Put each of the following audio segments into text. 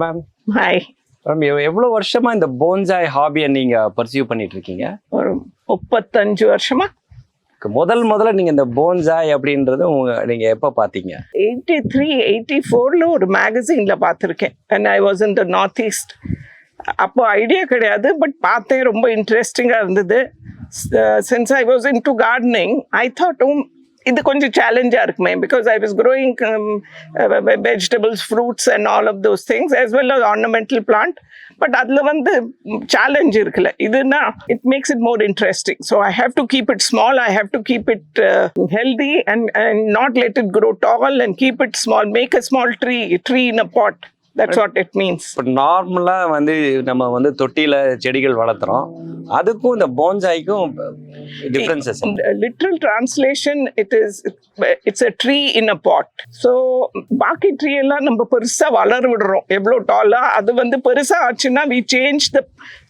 Ma'am hi ma'am எவ்வளோ வருஷமா இந்த போன்சாய் ஹாபியை நீங்க பர்சியூ பண்ணிட்டு இருக்கீங்க ஒரு முப்பத்தஞ்சு வருஷமா. முதல் முதல்ல நீங்க இந்த போன்சாய் அப்படின்றது நீங்க எப்போ பார்த்தீங்க எயிட்டி த்ரீ எயிட்டி ஃபோரில் ஒரு மேகசினில் பார்த்துருக்கேன் and I was in the north east அப்போ ஐடியா கிடையாது பட் பார்த்தேன். ரொம்ப இன்ட்ரெஸ்டிங்காக இருந்தது. Since I was in to gardening I தாட்டும் இது கொஞ்சம் சேலஞ்சாக இருக்குமே because I was growing vegetables fruits and all of those things as well as ornamental plant but அதில் வந்து சேலஞ்ச் இருக்குல்ல. இதுனா it makes it more interesting so I have to keep it small I have to keep it healthy and and not let it grow tall and keep it small make a small tree tree in a pot that's what it means இப்போ நார்மலாக வந்து நம்ம வந்து தொட்டியில் செடிகள் வளர்த்துறோம். அதுக்கும் இந்த போன்சாய்க்கும் differences literal translation it is it's a tree in a pot. So பாக்கி ட்ரீ எல்லாம் நம்ம பெருசா வளர விடுறோம். எவ்வளோ டாலா அது வந்து பெருசா ஆச்சுன்னா வி சேஞ்ச் த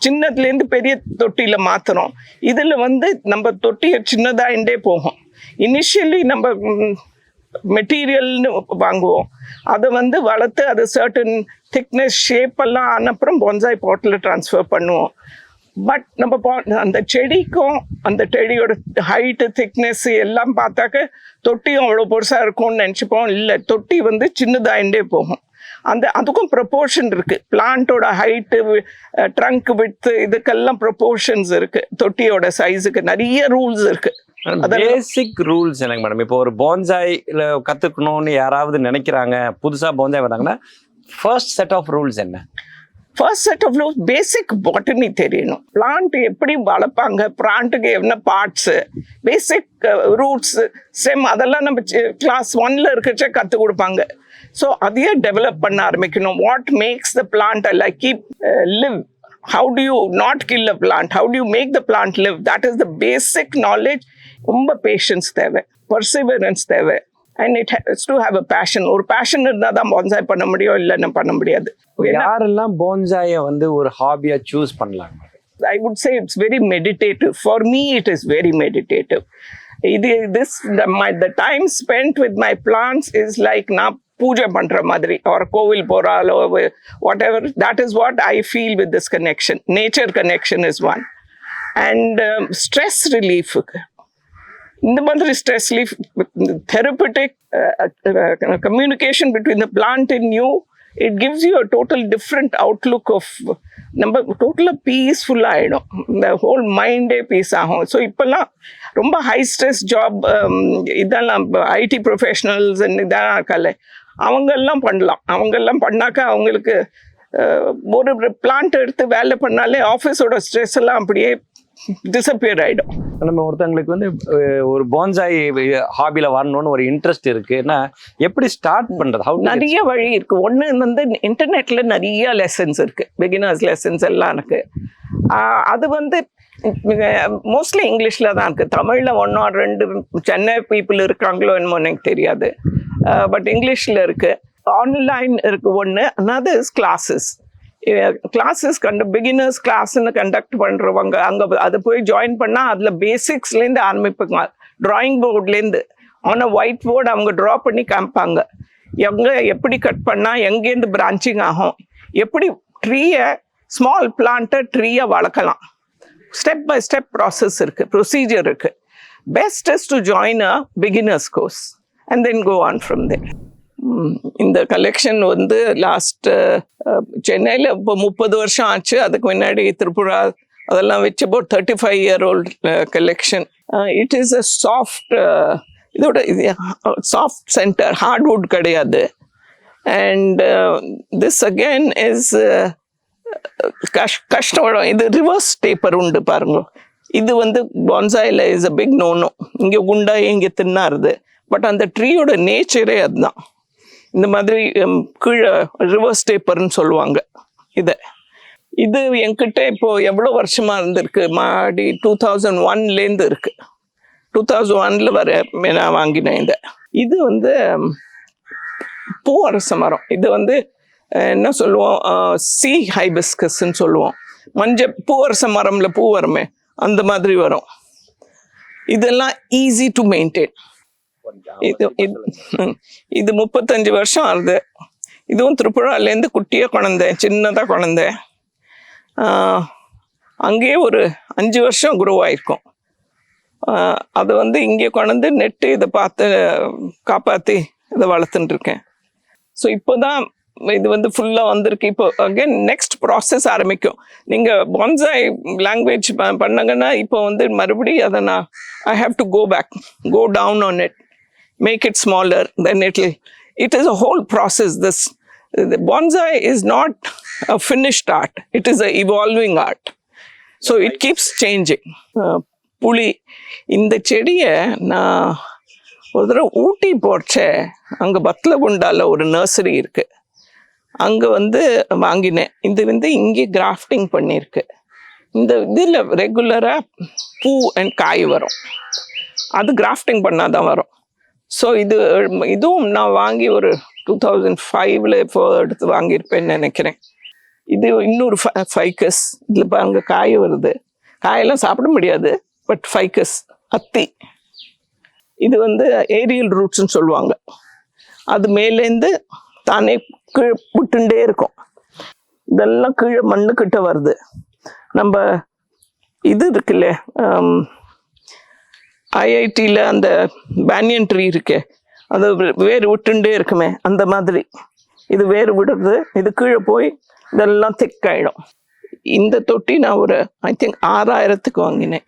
சின்னதுலேருந்து பெரிய தொட்டியில மாத்துறோம். இதுல வந்து நம்ம தொட்டியை சின்னதாயிண்டே போகும். இனிஷியலி நம்ம மெட்டீரியல்னு வாங்குவோம். அதை வந்து வளர்த்து அது சர்டன் திக்னஸ் ஷேப் எல்லாம் ஆனப்புறம் பொன்சாய் பாட்டில் ட்ரான்ஸ்ஃபர் பண்ணுவோம். பட் நம்ம பா- அந்த செடிக்கும் அந்த செடியோட ஹைட்டு திக்னஸ் எல்லாம் பார்த்தாக்க தொட்டியும் அவ்வளோ பெருசாக இருக்கும்னு நினச்சிப்போம். இல்லை தொட்டி வந்து சின்னதாயிண்டே போகும். அந்த அதுக்கும் ப்ரொபோர்ஷன் இருக்குது பிளான்ட்டோட ஹைட்டு ட்ரங்க் விட்த்து இதுக்கெல்லாம் ப்ரொபோர்ஷன்ஸ் இருக்குது தொட்டியோட சைஸுக்கு நிறைய ரூல்ஸ் இருக்குது பேசிக் ரூல்ஸ் எனக்கு மேடம் இப்போ ஒரு போன்சாய்ல கத்துக்கணும்னு யாராவது நினைக்கிறாங்க புதுசா போன்சாய் வந்தாங்கன்னா ஃபர்ஸ்ட் செட் ஆஃப் ரூல்ஸ் என்ன? First set of rules basic botany தெரியணும். பிளான்ட் எப்படி வளர்ப்பாங்க பிளான்ட்டுக்கு என்ன பார்ட்ஸு பேசிக் ரூட்ஸ் ஸ்டெம் அதெல்லாம் நம்ம கிளாஸ் ஒன்ல இருக்கச்சே கற்றுக் கொடுப்பாங்க. ஸோ அதையே டெவலப் பண்ண ஆரம்பிக்கணும். What makes the plant like keep live how to you not kill a plant how to you make the plant live that is the basic knowledge ரொம்ப பேஷன்ஸ் தேவை. பர்சிவரன்ஸ் தேவை. And it has to have a passion ஒரு passion இருந்தால் தான் bonsai பண்ண முடியும் இல்லைன்னா பண்ண முடியாது. யாரெல்லாம் போன்சாயை வந்து ஒரு ஹாபியா சூஸ் பண்ணலாம் I would say it's very meditative. For me, it is very meditative. இது this the, my the time spent with my plants is like நான் பூஜை பண்ற மாதிரி. or கோவில் போறாலோ whatever that is what I feel with this connection nature connection is one and stress ரிலீஃபுக்கு இந்த மாதிரி stress leaf therapeutic communication between the plant in you it gives you a total different outlook of நம்ம டோட்டலாக பீஸ்ஃபுல்லாக ஆகிடும் இந்த whole மைண்டே peace ஆகும். So இப்போல்லாம் ரொம்ப ஹை ஸ்ட்ரெஸ் ஜாப் இதெல்லாம் ஐடி ப்ரொஃபஷனல்ஸ் இதெல்லாம் இருக்கல அவங்கெல்லாம் பண்ணலாம். அவங்கெல்லாம் பண்ணாக்கா அவங்களுக்கு uh, ஒரு பிளான்ட் எடுத்து வேலை பண்ணாலே ஆஃபீஸோட ஸ்ட்ரெஸ் எல்லாம் அப்படியே டிசப்பியர் ஆகிடும் நம்ம ஒருத்தங்களுக்கு வந்து ஒரு போன்சாய் ஹாபில வரணும்னு ஒரு இன்ட்ரெஸ்ட் இருக்குன்னா எப்படி ஸ்டார்ட் பண்றது? ஹவு நிறைய வழி இருக்கு. ஒன்று வந்து இன்டர்நெட்ல நிறைய லெசன்ஸ் இருக்கு. பிகினர்ஸ் லெசன்ஸ் எல்லாம் இருக்கு. ஆஹ் அது வந்து மோஸ்ட்லி இங்கிலீஷில் தான் இருக்கு. தமிழில் ஒன்று ரெண்டு சென்னை பீப்புள் இருக்காங்களோ என்னமோ எனக்கு தெரியாது. பட் இங்கிலீஷில் இருக்கு. ஆன்லைன் இருக்கு ஒன்று இஸ் கிளாஸஸ் கிளாஸஸ் கண்டு பிகினர்ஸ் கிளாஸ்ன்னு கண்டக்ட் பண்ணுறவங்க அங்கே அதை போய் ஜாயின் பண்ணால் அதில் பேசிக்ஸ்லேருந்து ஆரம்பிப்பாங்க. ட்ராயிங் போர்ட்லேருந்து ஆன் ஒயிட் போர்டு அவங்க ட்ரா பண்ணி காமிப்பாங்க. எங்கே எப்படி கட் பண்ணால் எங்கேருந்து பிரான்ச்சிங் ஆகும். எப்படி ட்ரீயை ஸ்மால் பிளான்ட்டை ட்ரீயை வளர்க்கலாம். ஸ்டெப் பை ஸ்டெப் ப்ராசஸ் இருக்குது ப்ரொசீஜர் இருக்குது best is to join a beginners course and then go on from there இந்த கலெக்ஷன் வந்து லாஸ்ட் சென்னையில் இப்போ முப்பது வருஷம் ஆச்சு. அதுக்கு முன்னாடி திருப்புரா அதெல்லாம் வச்சு about thirty five year old collection it is a soft இதோட இது சாஃப்ட் சென்டர் ஹார்ட்வுட் கிடையாது. அண்ட் திஸ் அகெயின் இஸ் கஷ் கஷ்டம். இது ரிவர்ஸ் டேப்பர் உண்டு பாருங்க. இது வந்து பான்சாயில் is a big no no இங்கே குண்டா இங்கே தின்னாருது. பட் அந்த ட்ரீயோட நேச்சரே அதுதான். இந்த மாதிரி கீழே ரிவர்ஸ் டேப்பர்னு சொல்லுவாங்க. இதை. இது என்கிட்ட இப்போ எவ்வளோ வருஷமாக இருந்திருக்கு? மாடி டூ தௌசண்ட் ஒன்லேருந்து இருக்குது டூ தௌசண்ட் ஒன்ல வர நான் வாங்கினேன் இதை. இது வந்து ஹம், பூவரச மரம். இது வந்து என்ன சொல்லுவோம்? சி ஹைபிஸ்கஸ்ன்னு சொல்லுவோம். மஞ்சள் பூவரச மரமில் பூ வருமே அந்த மாதிரி வரும். இதெல்லாம் ஈஸி டு மெயின்டைன் இது இது முப்பத்தஞ்சு வருஷம் ஆகுது. இதுவும் திரிபுராலேருந்து குட்டியாக குழந்தேன் சின்னதாக குழந்தேன் ஆஹ் அங்கேயே ஒரு அஞ்சு வருஷம் குரோ ஆயிருக்கும். ஆஹ் அது வந்து இங்கே கொண்டு நெட்டு இதை பார்த்து காப்பாற்றி இதை வளர்த்துட்டு இருக்கேன். ஸோ இப்போ தான் இது வந்து ஃபுல்லாக வந்திருக்கு. இப்போ அகைன் நெக்ஸ்ட் ப்ராசஸ் ஆரம்பிக்கும். நீங்கள் பான்சாய் லாங்குவேஜ் பண்ணங்கன்னா இப்போ வந்து மறுபடியும் அதை நான் I have to go back go down on it make it smaller, then it'll, it is a whole process. This the bonsai is not a finished art, it is a evolving art. So it keeps changing. Uh, புளி இந்த செடியை நான் ஒரு தடவை ஊட்டி போச்சேன் அங்கே பத்லகுண்டால ஒரு nursery இருக்கு. அங்கே வந்து வாங்கினேன். இது வந்து இங்கே கிராஃப்டிங் பண்ணியிருக்கு இந்த இதில் ரெகுலராக பூ அண்ட் காய் வரும். அது கிராஃப்டிங் பண்ணாதான் வரும். ஸோ இது இதுவும் நான் வாங்கி ஒரு டூ தௌசண்ட் ஃபைவ்ல இப்போ எடுத்து வாங்கியிருப்பேன்னு நினைக்கிறேன். இது இன்னொரு ஃபைக்கஸ் இதில் பாருங்க காய் வருது. காயெல்லாம் சாப்பிட முடியாது பட் ஃபைக்கஸ் அத்தி. இது வந்து ஏரியல் ரூட்ஸ்ன்னு சொல்லுவாங்க. அது மேலேருந்து தானே கீழே புட்டுண்டே இருக்கும். இதெல்லாம் கீழே மண்ணுக்கிட்ட வருது. நம்ம இது இருக்குல்ல ஐஐடியில் அந்த பேனியன் ட்ரீ இருக்கே அது வேறு வேர் விட்டுண்டே இருக்குமே அந்த மாதிரி. இது வேர் விடுறது இது கீழே போய் இதெல்லாம் திக்காயிடும் இந்த தொட்டி நான் ஒரு ஐ திங்க் ஆறாயிரத்துக்கு வாங்கினேன்.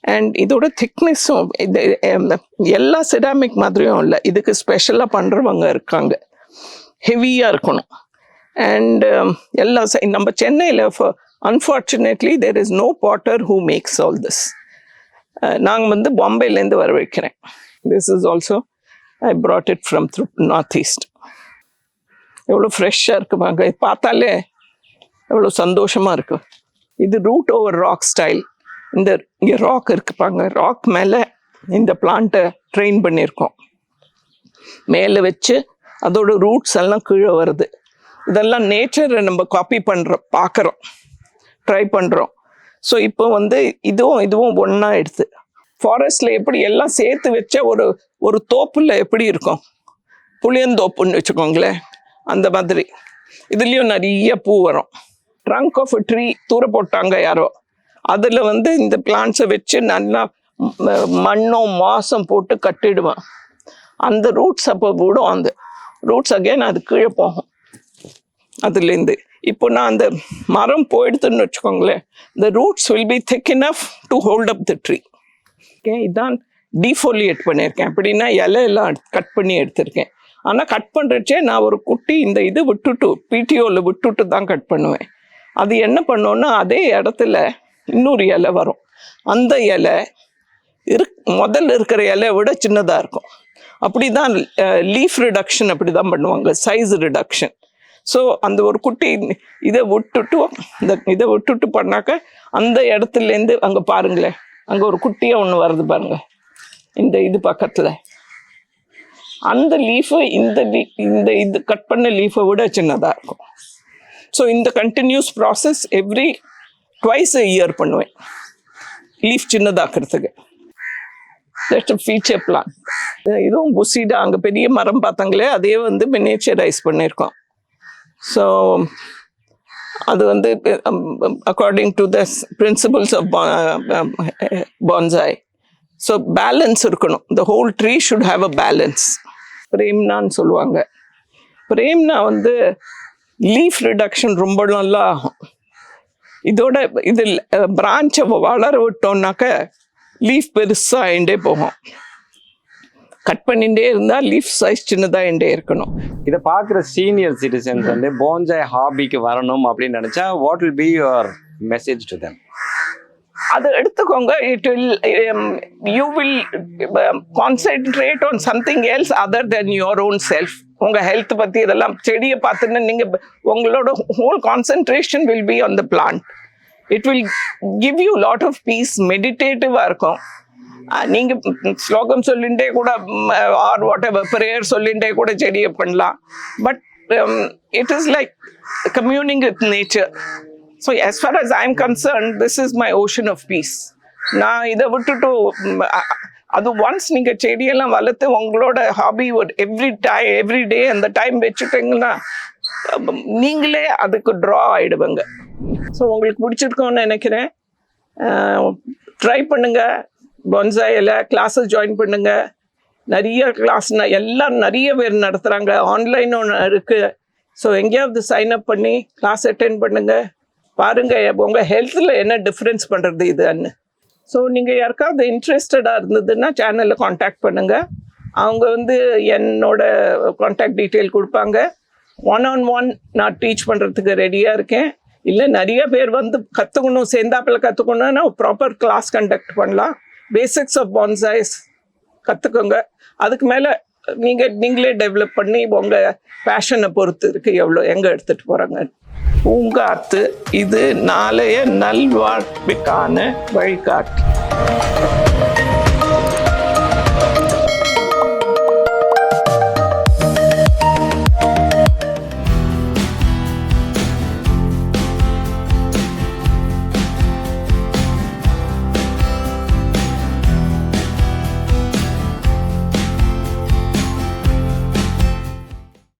அண்ட் இதோட திக்னஸும் இது எல்லா செடாமிக் மாதிரியும் இல்லை. இதுக்கு ஸ்பெஷலாக பண்ணுறவங்க இருக்காங்க. ஹெவியாக இருக்கணும். அண்ட் um, எல்லா சை- நம்ம சென்னையில் unfortunately there is no potter who makes all this நாங்கள் வந்து பாம்பேலேருந்து வர வைக்கிறேன் this is also I brought it from through north east எவ்வளோ ஃப்ரெஷ்ஷாக இருக்கு பாங்க இது பார்த்தாலே எவ்வளோ சந்தோஷமாக இருக்கு. இது ரூட் ஓவர் ராக் ஸ்டைல் இந்த இங்கே ராக் இருக்குப்பாங்க ராக் மேலே இந்த பிளான்ட்டை ட்ரெயின் பண்ணியிருக்கோம். மேலே வச்சு அதோட ரூட்ஸ் எல்லாம் கீழே வருது. இதெல்லாம் நேச்சரை நம்ம காப்பி பண்ணுறோம் பார்க்குறோம். ட்ரை பண்ணுறோம் ஸோ இப்போ வந்து இதுவும் இதுவும் ஒன்றா எடுத்து. ஃபாரஸ்டில் எப்படி எல்லாம் சேர்த்து வச்ச ஒரு ஒரு தோப்புல எப்படி இருக்கும்? புளியந்தோப்புன்னு வச்சுக்கோங்களேன். அந்த மாதிரி. இதுலேயும் நிறைய பூ வரும். ட்ரங்க் ஆஃப் ட்ரீ தூர போட்டாங்க யாரோ. அதில் வந்து இந்த பிளான்ஸை வச்சு நல்லா மண்ணும் மாசம் போட்டு கட்டிடுவேன். அந்த ரூட்ஸ் அப்போ விடும் அந்த ரூட்ஸ் அகைன் அது கீழே போகும். அதுலேருந்து. இப்போ நான் அந்த மரம் போயிடுதுன்னு வச்சுக்கோங்களேன் the roots will be thick enough to hold up the tree okay இதான் டீஃபோலியேட் பண்ணியிருக்கேன். அப்படின்னா இலையெல்லாம் கட் பண்ணி எடுத்திருக்கேன். ஆனால் கட் பண்ணுறச்சே நான் ஒரு குட்டி இந்த இது விட்டுட்டு பிடிஓவில் விட்டுட்டு தான் கட் பண்ணுவேன். அது என்ன பண்ணோன்னா அதே இடத்துல இன்னொரு இலை வரும். அந்த இலை இரு முதல்ல இருக்கிற இலையை விட சின்னதாக இருக்கும். அப்படி தான் லீஃப் ரிடக்ஷன் அப்படி தான் பண்ணுவாங்க சைஸ் ரிடக்ஷன் ஸோ அந்த ஒரு குட்டி இதை விட்டுட்டு இந்த இதை விட்டுட்டு பண்ணாக்க அந்த இடத்துலேருந்து அங்கே பாருங்களேன் அங்கே ஒரு குட்டியாக ஒன்று வருது பாருங்க. இந்த இது பக்கத்தில். அந்த லீஃபை இந்த லீ இந்த இது கட் பண்ண லீஃபை விட சின்னதாக இருக்கும். ஸோ இந்த continuous process every twice year பண்ணுவேன். லீஃப் சின்னதாக்குறதுக்கு. ஜஸ்ட் ஃபீச்சர் பிளான் இதுவும் புசிடா அங்கே பெரிய மரம் பார்த்தாங்களே அதே வந்து மினேச்சரைஸ் பண்ணியிருக்கோம். ஸோ அது வந்து according to the principles of bonsai so balance இருக்கணும். The whole tree should have a balance பிரேம்னான்னு சொல்லுவாங்க. பிரேம்னா வந்து லீஃப் ரிடக்ஷன் ரொம்ப நல்லா ஆகும் இதோட இது பிரான்ச்சை uh, வளர விட்டோம்னாக்க லீஃப் பெருசாகிண்டே போகும். கட் பண்ணிகிட்டே இருந்தால் லீஃப் சைஸ் சின்னதாகிண்டே இருக்கணும். இதை பார்க்குற சீனியர் சிட்டிசன்ஸ் வந்து போன்ஜாய் ஹாபிக்கு வரணும் அப்படின்னு நினைச்சா what will be your message to them அதை எடுத்துக்கோங்க. It will you will concentrate on something else other then your own self உங்கள் ஹெல்த் பற்றி இதெல்லாம் செடியை பார்த்துன்னு நீங்கள் உங்களோட whole concentration will be on the plant it will give you lot of peace மெடிடேட்டிவாக இருக்கும். நீங்க ஸ்லோகம் சொல்லிண்டே கூட ஆர் வாட் எவர் ப்ரேயர் சொல்லிண்டே கூட செடியை பண்ணலாம். But it is like communing with nature so as far as I am concern this is my ocean of peace நான் இதை விட்டுட்டு அது ஒன்ஸ் நீங்கள் செடியெல்லாம் வளர்த்து உங்களோட ஹாபி ஒரு எவ்ரி டைம் எவ்ரி டே அந்த டைம் வச்சுட்டீங்கன்னா நீங்களே அதுக்கு ட்ரா ஆகிடுவாங்க ஸோ உங்களுக்கு பிடிச்சிருக்கோன்னு நினைக்கிறேன். ட்ரை பண்ணுங்கள் பொன்சாயில் கிளாஸஸ் ஜாயின் பண்ணுங்க. நிறைய கிளாஸ் எல்லாம் நிறைய பேர் நடத்துகிறாங்க ஆன்லைன் ஒன்று இருக்குது ஸோ எங்கேயாவது சைன் அப் பண்ணி கிளாஸ் அட்டென்ட் பண்ணுங்க. பாருங்கள் உங்கள் ஹெல்த்தில் என்ன டிஃப்ரென்ஸ் பண்ணுறது இதுன்னு ஸோ நீங்கள் யாருக்காவது இன்ட்ரெஸ்டடாக இருந்ததுன்னா சேனலில் காண்டாக்ட் பண்ணுங்கள் அவங்க வந்து என்னோட காண்டாக்ட் டீட்டெயில் கொடுப்பாங்க. ஒன் ஆன் ஒன் நான் டீச் பண்ணுறதுக்கு ரெடியாக இருக்கேன். இல்லை நிறைய பேர் வந்து கற்றுக்கணும் சேர்ந்தாப்பில் கற்றுக்கணும்னா ப்ராப்பர் கிளாஸ் கண்டக்ட் பண்ணலாம். பேசிக்ஸ் ஆஃப் பான்சைஸ் கற்றுக்கோங்க அதுக்கு மேலே நீங்கள் நீங்களே டெவலப் பண்ணி உங்கள் பேஷனை பொறுத்து இருக்கு எவ்வளோ எங்கே எடுத்துகிட்டு போகிறாங்க பூங்காத்து இது நாளைய நல்வாழ்வுக்கான வழிகாட்டு.